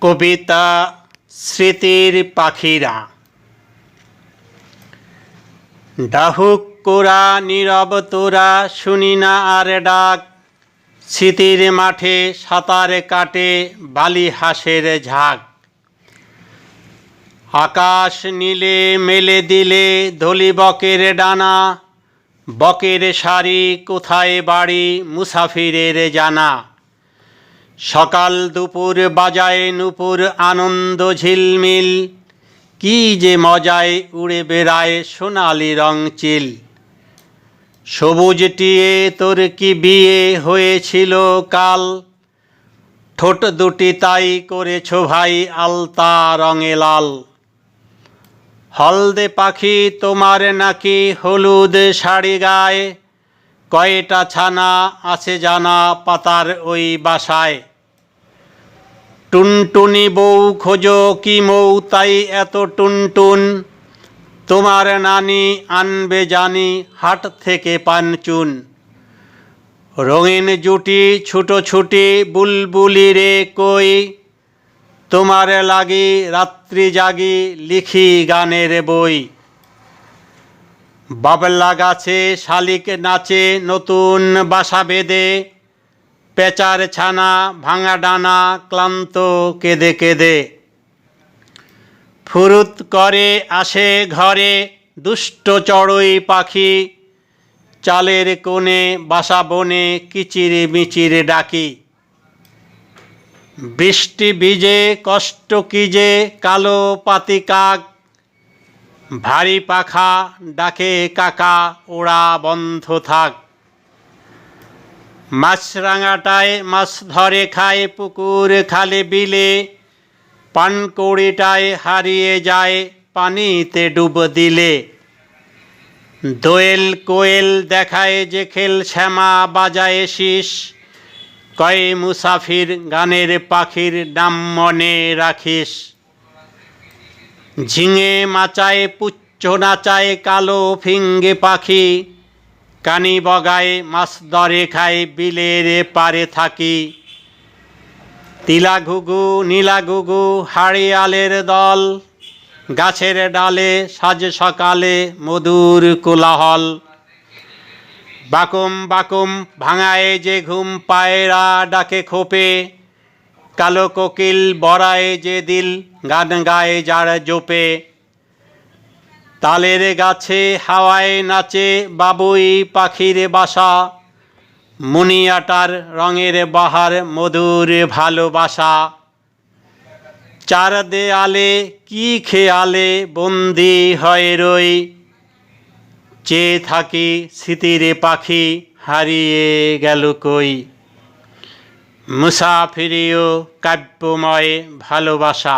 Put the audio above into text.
কবিতা স্মৃতির পাখিরা। ডাহুক কোরা নীরব তোরা, শুনি না আর ডাক। স্মৃতির মাঠে সাঁতার কাটে বালি হাঁসের ঝাঁক। আকাশ নীলে মেলে দিলে ধলি বকের ডানা। বকের শাড়ি কোথায় বাড়ি মুসাফিরের জানা। সকাল দুপুর বাজায় নুপুর আনন্দ ঝিলমিল। কি যে মজায় উড়ে বেড়ায় সোনালি রং চিল। সবুজ টিয়ে তোর কি বিয়ে হয়েছিল কাল? ঠোঁট দুটি তাই করেছ ভাই আলতা রঙে লাল। হলদে পাখি তোমার নাকি হলুদ শাড়ি গায়ে। কয়টা ছানা আছে জানা পাতার ওই বাসায়? টুনটুনি বউ খোঁজো কি মৌ, তাই এত টুনটুন। তোমার নানি আনবে জানি হাট থেকে পানচুন। রঙিন জুটি ছুটো ছুটি বুলবুলি রে কই? তোমার লাগি রাত্রি জাগি লিখি গানের বই। বাবলা গাছে শালিক নাচে, নতুন বাসা বেঁধে। পেঁচার ছানা, ভাঙা ডানা, ক্লান্ত কেঁদে কেঁদে। ফুরুত করে, আসে ঘরে, দুষ্ট চড়ুই পাখি। চালের কোণে, বাসা বনে, কিচিরে মিচিরে ডাকি। বৃষ্টি ভিজে, কষ্ট কি যে, কালো পাতি কাক। ভারী পাখা ডাকে কাকা, ওড়া বন্ধ থাক। মাছরাঙাটায় মাছ ধরে খায়, পুকুর খালে বিলে। পানকৌড়িটায় হারিয়ে যায়, পানিতে ডুব দিলে। দোয়েল কোয়েল দেখায় যে খেল শ্যামা বাজায় শীষ। কয় মুসাফির গানের পাখির নাম মনে রাখিস। ঝিঙে মাচায়, পুচ্ছ নাচায়, কালো ফিঙ্গে পাখি। কানি বগায়, মাছ দরে খায় বিলের পারে থাকি। তিলা ঘুঘু নীলা ঘুঘু হাড়িয়ালের দল। গাছের ডালে সাজ সকালে মধুর কোলাহল। বাকুম বাকুম, ভাঙায় যে ঘুম পায়রা ডাকে খোপে। কালো কোকিল বড়ায় যে দিল, গান গায়ে যার জোপে। তালের গাছে হাওয়ায় নাচে বাবুই পাখির বাসা। মুনিয়াটার রঙের বাহার মধুর ভালোবাসা। চার দেয়ালে কি খেয়ালে বন্দি হয় রই। চেয়ে থাকি স্মৃতির পাখি হারিয়ে গেল কই। মুসাফিরিও কাব্যময় ভালোবাসা।